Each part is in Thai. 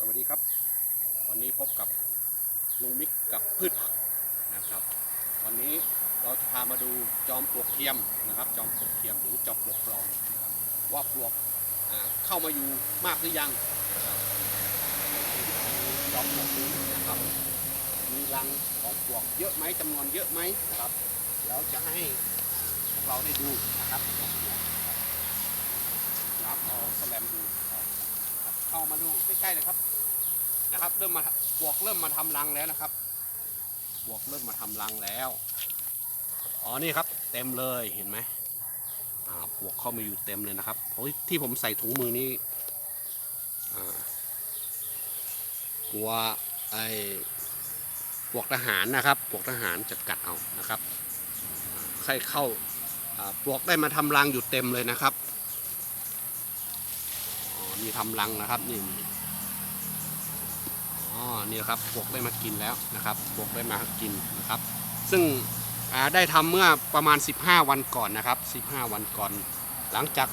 สวัสดีครับ วันนี้พบกับลุงมิกกับพืชผักนะครับ วันนี้เราจะพามาดูจอมปลวกเทียมนะครับ จอมปลวกเทียมหรือจอมปลวกปลอมนะครับว่าปลวกเข้ามาอยู่มากหรือยังจอมปลวกนี้นะครับมีรังของปลวกเยอะไหมจำนวนเยอะไหมนะครับแล้วจะให้พวกเราได้ดูนะครับนะครับเอาแสลมดู เข้ามาดูใกล้ๆเลยครับนะครับ เริ่มมาปวกเริ่มมาทำรังแล้วนะครับปวกเริ่มมาทำรังแล้วอ๋อนี่ครับ เต็มเลยเห็นไหมอ่าปวกเข้ามาอยู่เต็มเลยนะครับโอ้ยที่ผมใส่ถุงมือนี่อ่ากลัวไอ้ปวกทหารนะครับปวกทหารจะกัดเอานะครับใครเข้าปวกได้มาทำรังอยู่เต็มเลยนะครับ อ๋อนี่ทำรังนะครับนี่มีอ๋อนี่ครับปลวกได้มากินแล้วนะครับปลวกได้มากินนะครับ ซึ่งได้ทำเมื่อประมาณ 15 วันก่อนนะครับ 15 วันก่อน หลังจาก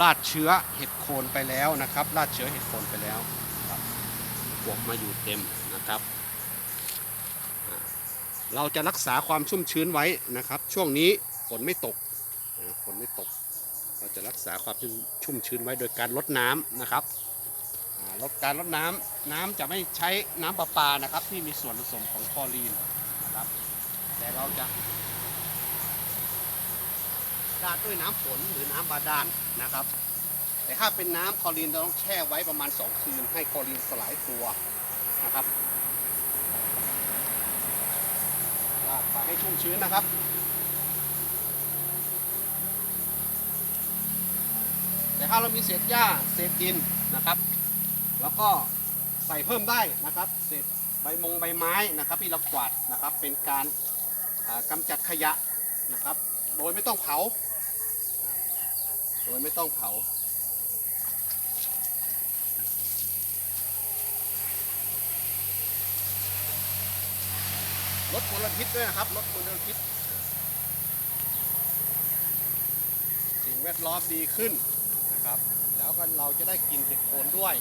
ราดเชื้อเห็ดโคนไปแล้วนะครับราดเชื้อเห็ดโคนไปแล้วปลวกมาอยู่เต็มนะครับ เราจะรักษาความชุ่มชื้นไว้นะครับ ช่วงนี้ฝนไม่ตกฝนไม่ตก เราจะรักษาความชุ่มชื้นไว้โดยการลดน้ำนะครับลดการลดน้ำน้ำจะไม่ใช้น้ำประปานะครับ ที่มีส่วนผสมของคลอรีนนะครับ แต่เราจะราดด้วยน้ำฝนหรือน้ำบาดาลนะครับ แต่ถ้าเป็นน้ำคลอรีนเราต้องแช่ไว้ประมาณ 2 คืน ให้คลอรีนสลายตัวนะครับราดไปให้ชุ่มชื้นนะครับ แต่ถ้าเรามีเศษหญ้าเศษดินนะครับ แล้วก็ใส่เพิ่มได้นะครับ เศษใบมงใบไม้นะครับที่เรากวาดนะครับ เป็นการอ่ากำจัดขยะนะครับ โดยไม่ต้องเผา โดยไม่ต้องเผาลดมลพิษด้วยนะครับลดมลพิษสิ่งแวดล้อมดีขึ้น นะครับ แล้วก็เราจะได้กินเห็ดโคนด้วย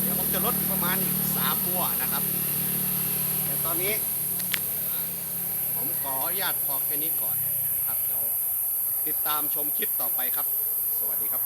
เดี๋ยวผมจะลดประมาณอีกสามบัวนะครับ แต่ตอนนี้ ผมขออนุญาตพอแค่นี้ก่อนครับเดี๋ยวติดตามชมคลิปต่อไปครับ สวัสดีครับ